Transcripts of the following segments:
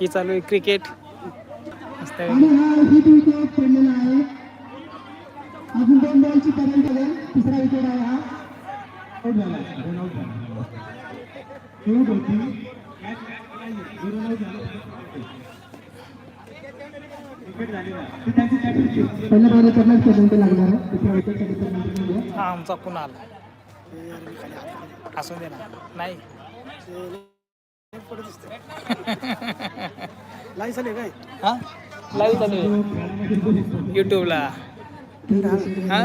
ही चालू आहे क्रिकेट. हा हा. हा आमचा कुणाल असू दे ना. नाही. लाईव्ह चालेल काय? हा? लाईव्ह चालू युट्यूबला हा?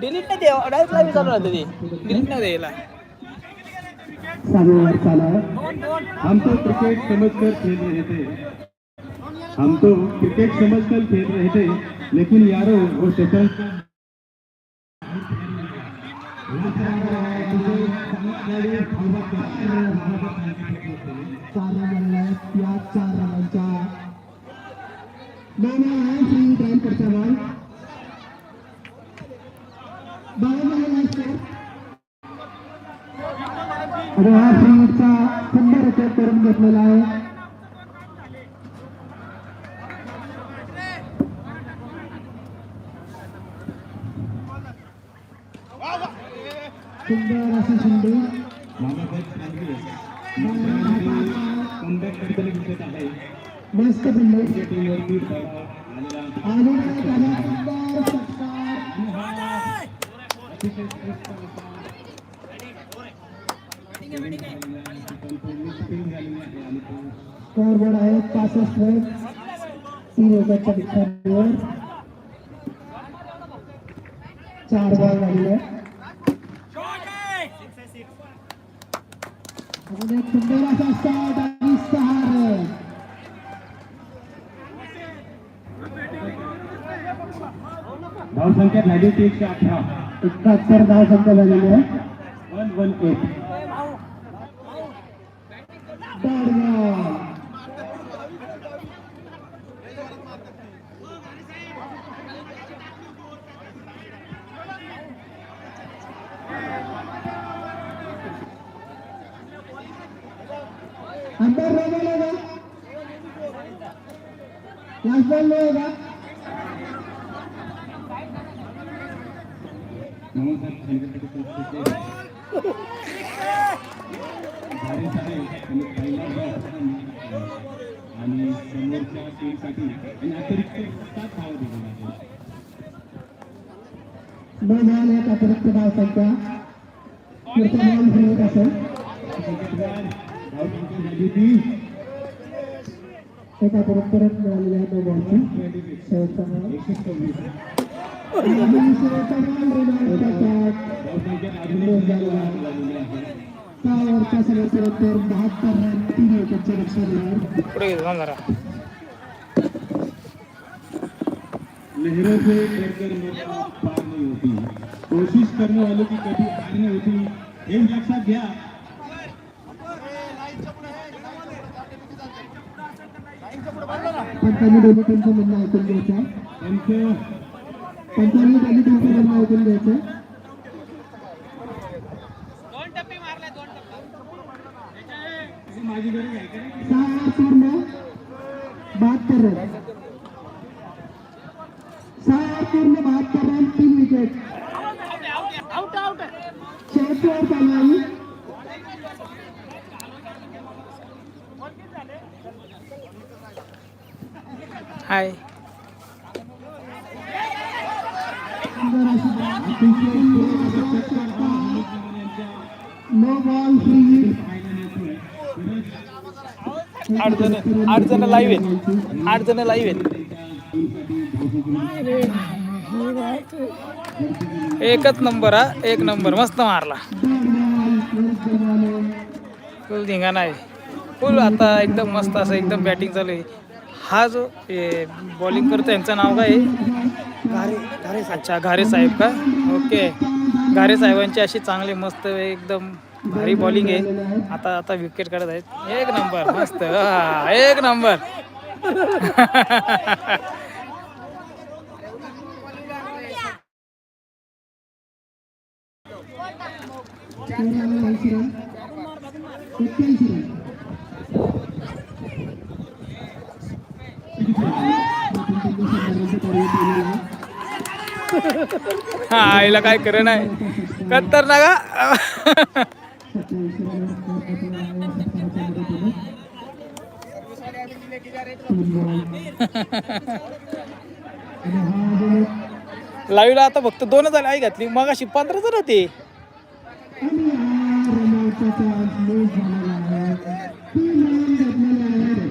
डिलीट नाही द्यावं डायरेक्ट लाईव्ह चालू राहते ते. डिलीट नाही द्यायला. चालू हम तो क्रिकेट समझकर खेल रहे थे हम तो क्रिकेट समझकर खेल रहे थे लेकिन यारो वो शतरंज चार रन या चार रनांच्या दोन आहे ट्रायल बॉल हा शंभर रुपये करून घेतलेला आहे. स्पिन झालेली आहे आणि तो स्कोर बोर्ड आहे पासष्ट रन तीन विकेटच्या भिक्षांवर चार बॉल झालेले आहेत. अजून एक सुंदर असा शॉट धावसंख्या झाली ती एकशे अठरा एकाहत्तर धाव संख्या झालेली आहे वन वन एट अंदर रोबल होगा लास्ट बॉल में होगा भारी आहे आणि पहिला आणि समोरच्या टीमसाठी आणि अतिरिक्त सात धावा एक अतिरिक्त धाव संख्या पुढचा बॉल असेल एक अतिरिक्त रन मिळालेली आहे बॉलची शेवटचा एक सगळ्यातर बहात्तर रन तीन विकेटचे नुकसान लहरों से डरकर मरना पार नहीं होती. कोशिश करने वालों की कभी हार नहीं होती. हे लक्षात घ्या. पंचांनी दोन्ही टीमचं म्हणणं ऐकून घ्यायचं. त्यांचं पंचांनी दोन्ही टीमचं म्हणणं ऐकून घ्यायचं सहा पूर्ण बहात्तर रन सहा पूर्ण बहात्तर रन तीन विकेट शेवटची ओव्हर चालू आहे हाय. आठ जण आठ जण लाईव्ह आहेत. आठ जण लाईव्ह आहेत. एकच नंबर हा एक नंबर मस्त मारला. फुल धिंगाणा आहे. फुल आता एकदम मस्त असं एकदम बॅटिंग चालू आहे. हा जो बॉलिंग करतो यांचं नाव काय अच्छा घारे साहेब का? ओके. घारे साहेबांची अशी चांगली मस्त एकदम भारी बॉलिंग आहे. आता आता विकेट काढत आहेत. एक नंबर मस्त. हा, एक नंबर. हा आईला काय करे नाही. कत्तर ना का लाईव्हला आता फक्त दोनच झाले आई घातली. मग अशी पंधरा जण होते आणि हा रोमांचाचा आज लेट झालेला आहे तीन रन भेटलेले आहेत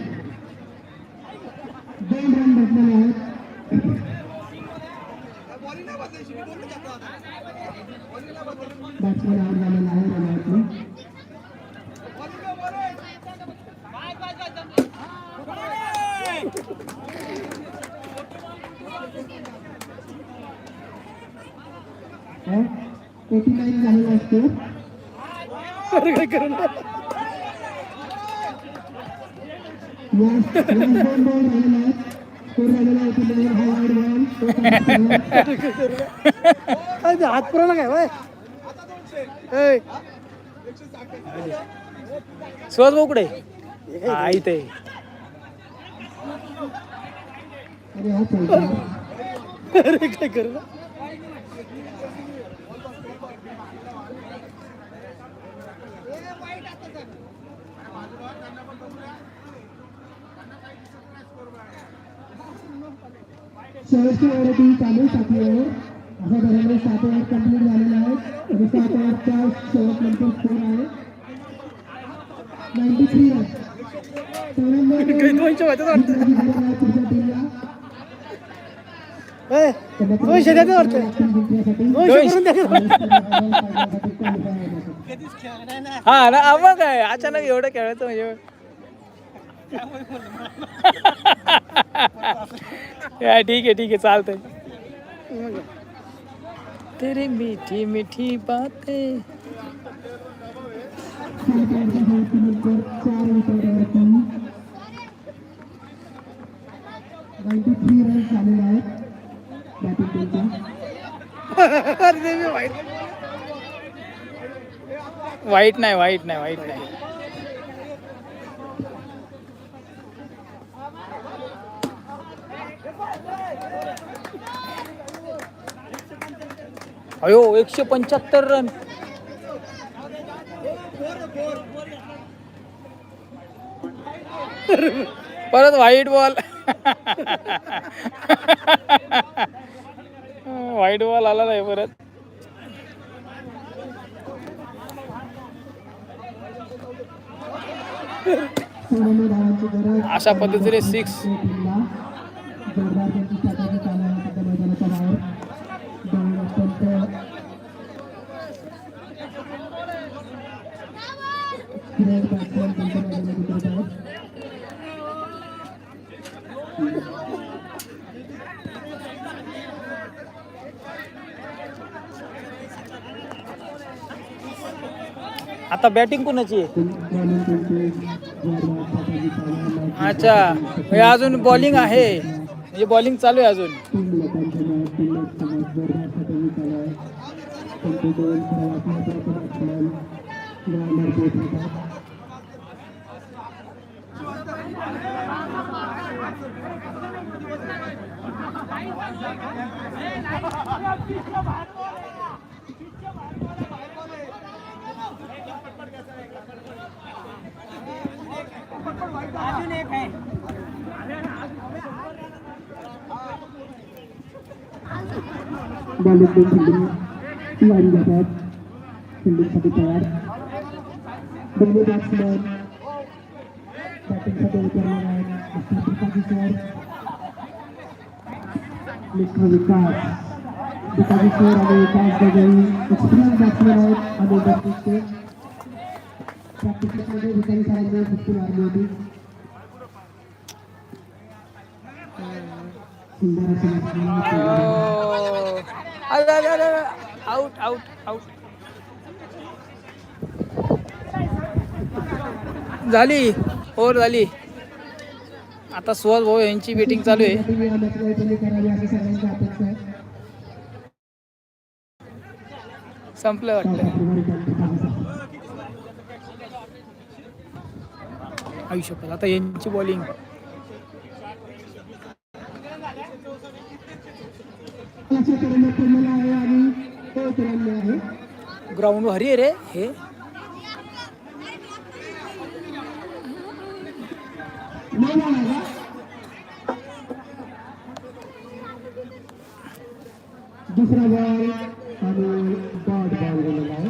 दोन रन भेटलेले आहेत बॅट्समॅन आउट झालेला आहे रनावरती एटी नाईन झालेला असतो अरे काय करणार Yes, yes, दोन बॉल राहिलेले आहेत स्कोर झालेला आहे एटी नाईन हा वाईड बॉल तो काय ते हात पुराला काय वय? सहज कुठे? हा इथे. अरे हा काय करणार शेवटची ओव्हर होती चालू सातवी ओव्हर अशा तऱ्हेने सात ओव्हर कंप्लीट झालेले आहेत आणि सात शेवटनंतर स्कोर आहे. नाईन्टी थ्री रन हा ना काय? अचानक एवढं खेळायचं म्हणजे या ठीक आहे ठीक आहे चालतंय तेरी मीठी मीठी बातें नाईन्टी थ्री रन झालेले आहेत बॅटिंग टीमच्या अरे ते मी वाईट वाईट नाही वाईट नाही वाईट नाही अयो एकशे पंच्याहत्तर रन परत व्हाईट बॉल व्हाईट बॉल आला नाही परत. अशा पद्धतीने सिक्स टीमला जोरदार त्यांची स्ट्रॅटेजी चालू आहे सध्या मैदानाच्या बाहेर दोन अत्यंत त्यांच्या उतरत आहेत आता बॅटिंग कोणाची आहे? अच्छा म्हणजे अजून बॉलिंग आहे. म्हणजे बॉलिंग चालू आहे अजून. तीन लोकांच्या मनात तीन लोक समोर जोरदार स्ट्रॅटेजी चालू आहे त्यांचे दोन सर्वात महत्त्वाचे बॅट्समॅन अजून एक आहे बालक दोन फिल्डिंग लाईन फिल्डिंगसाठी तयार. दोन्ही बॅट्समॅन बॅटिंगसाठी उतरणार आहेत mister Pikaji sir mister Vikas Pikaji sir आणि विकास गगई एक्सपिरियन्स बॅट्समॅन आहेत आणि बॅटिंगचे प्रॅक्टिसमध्ये विकास सरांनी सुट्टी मारली होती सुंदर असं बॅट्समॅन आउट आउट आउट झाली. ओव्हर झाली. आता सुहास भाऊ यांची बेटिंग चालू आहे. संपलं वाटतं. आयुष्य आता यांची बॉलिंग ग्राउंड भारी आहे रे हे नवा आहे दुसरा बॉल आणि डॉट बॉल गेलेला आहे.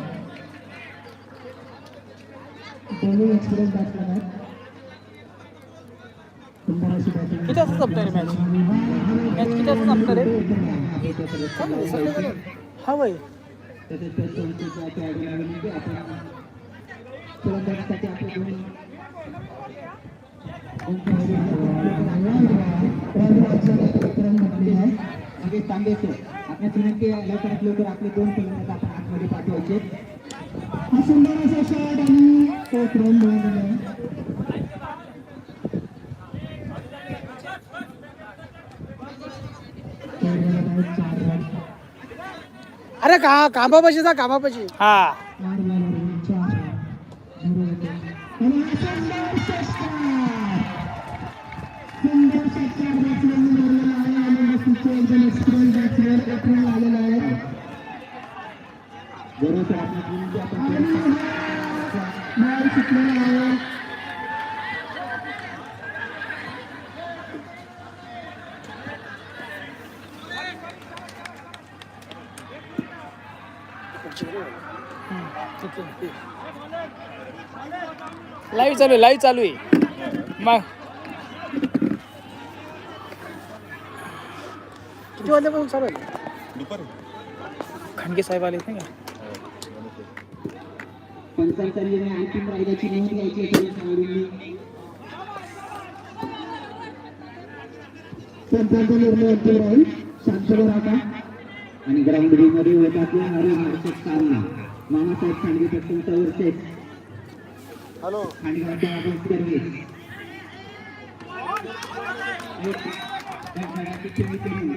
दोन्ही एक्सपिरियन्स बॅट्समॅन बॅटिंग किती वाजता संपणार आहे मॅच मॅच किती संपणार आहे हा वय. आपल्या विनंती आहे लवकरात लवकर आपले दोन फलंदाज आपण आतमध्ये पाठवायचे हा सुंदर असा शॉट आणि मिळालेला आहे अरे का? कामापाशी जा कामापाशी. हा. बॅट्समॅन उठून आलेला आहे आणि हा बॉल सुटलेला आहे लाईव्ह चालू आहे लाईव्ह चालू आहे मग किती वाजल्यापासून चालू आहे दुपारी खांडगे साहेब आले नाही अंतिम रायदाची नोंद घ्यायची आहे सर्व खेळाडूंनी पंचांचा निर्णय अंतिम राहील आणि ग्राउंड बी मध्ये होत असलेला हरिहर्षक सामना मामासाहेब खांडगे पक्षांचा वर्सेस हॅलो खांडगावच्या आवाज सर्व्हिस त्या खेळाची खेळी करून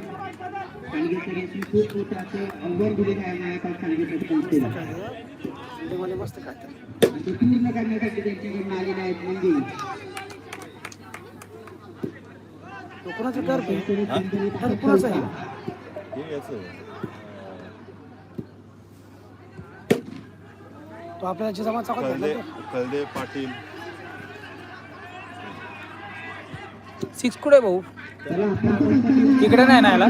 खांडगे सर्व्हिसनी खूप मोठं असं आव्हान दिलेलं आहे ते पूर्ण करण्यासाठी त्यांच्याकडून आलेले आहेत म्हणजे कोणाचं आहे तो आपल्याला जिजामा कळदे कळदे पाटील सिक्स कुठे भाऊ? इकडे नाही ना याला?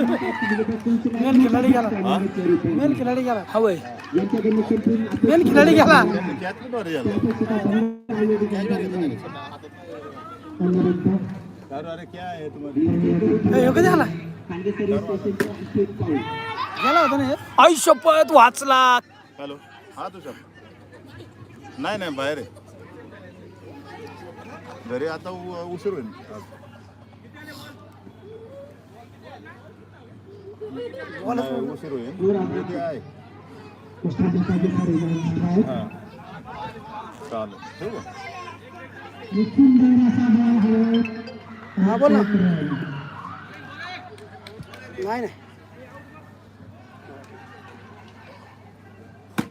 मेन खिलाडी गेला. मेन खिलाडी गेला. हा वय. मेन खिलाडी गेला. अरे अरे क्या है तुम्हारी आला गेला होता ना हे? आई शपथ वाचला हॅलो. हा तुझ्या नाही नाही बाहेर आहे. घरी आता उ- उशीर होईल. नाही, उशीर होईल. ते आहे. हा. चालेल. ठेवू का? हा बोला. नाही नाही आयला एकशे पासष्ट रन जिंकतात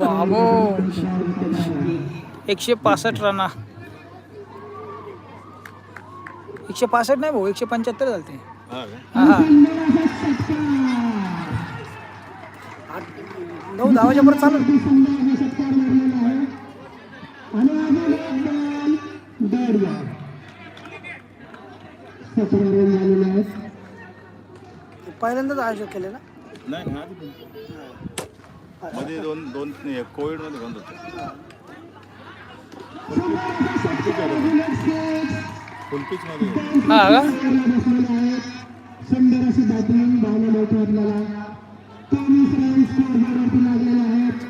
बाबो. एकशे पासष्ट रना एकशे पासष्ट नाही भाऊ एकशे पंच्याहत्तर झालते. हा का? हा हा. पहिल्यांदाच आयोजन केलं ना नाही आधी पण. मध्ये दोन दोन कोविडमध्ये बंद होते फुलपीच मध्ये हा का सुंदर अशी बॅटिंग धावणे मोठं आपल्याला तेवीस रन स्कोर बोर्डवरती लागलेले आहेत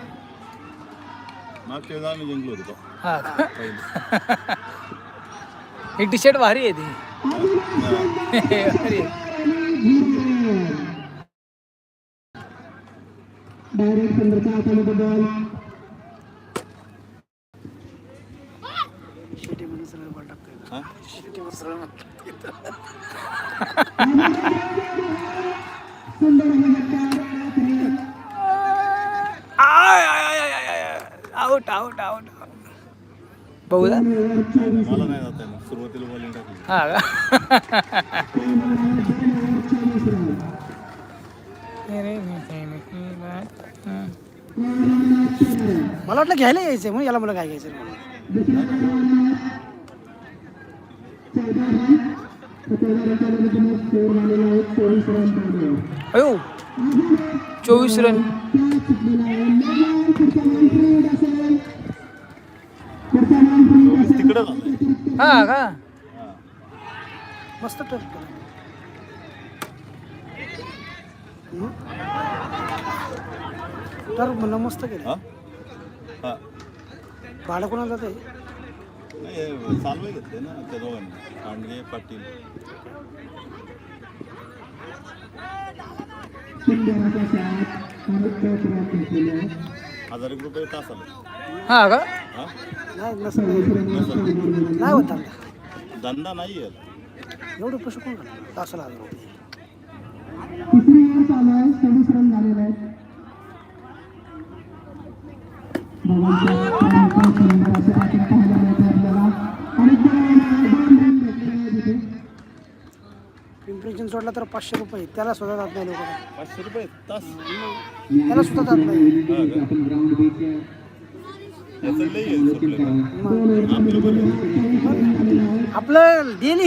मागच्या वेळेस आम्ही जिंकलो होतो हा का? पहिले ही टी शर्ट भारी आहे ती. डायरेक्ट पंधराच्या हातामध्ये बॉल हा चोवीस रन मला वाटलं घ्यायला यायचं मग याला मला काय घ्यायचं दुसऱ्या क्रमांकावर चौदा झालं हा का हां. मस्त टप तर म्हणलं मस्त केलं. हां? हां. भाडं कोणाला जाते नाही हे चालवाय घेतले ना त्या दोघांनी. कांडगे पाटील. हजार एक रुपये तास आले. हा का? हां. नाही नाही होत आमचा धंदा नाही आहे एवढे पैसे कोण? तासाला हजार रुपये. तिसरी ओव्हर चालू आहे सव्वीस रन झालेले आहेत बाबांच्या सुंदर असे बॅटिंग पाहायला मिळते आपल्याला. आणि दोन दोन रन भेटलेले आहेत इथे पिंपरी चिंचवडला तर पाचशे रुपये. त्याला सुद्धा जात नाही लोक पाचशे रुपये तास. त्याला सुद्धा जात नाही. आपण ग्राउंड बीच याचं लई आहे सुटलं दोन आपलं बीच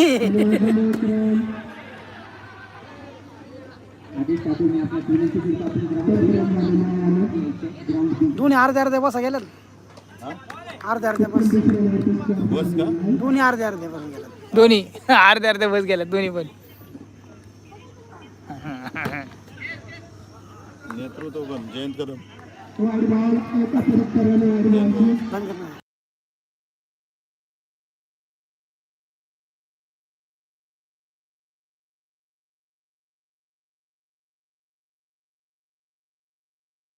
दोन्ही अर्धे अर्धे बसा गेल्यात हां अर्धे अर्धे बस. बस का दोन्ही अर्धे अर्धे बस गेल्यात दोन्ही. अर्धे अर्धे बस गेल्यात दोन्ही पण. नेतृत्व पण जयंत कदम. वाईट बॉल एक अतिरिक्त रन वाईट बॉलची बंद कर ना.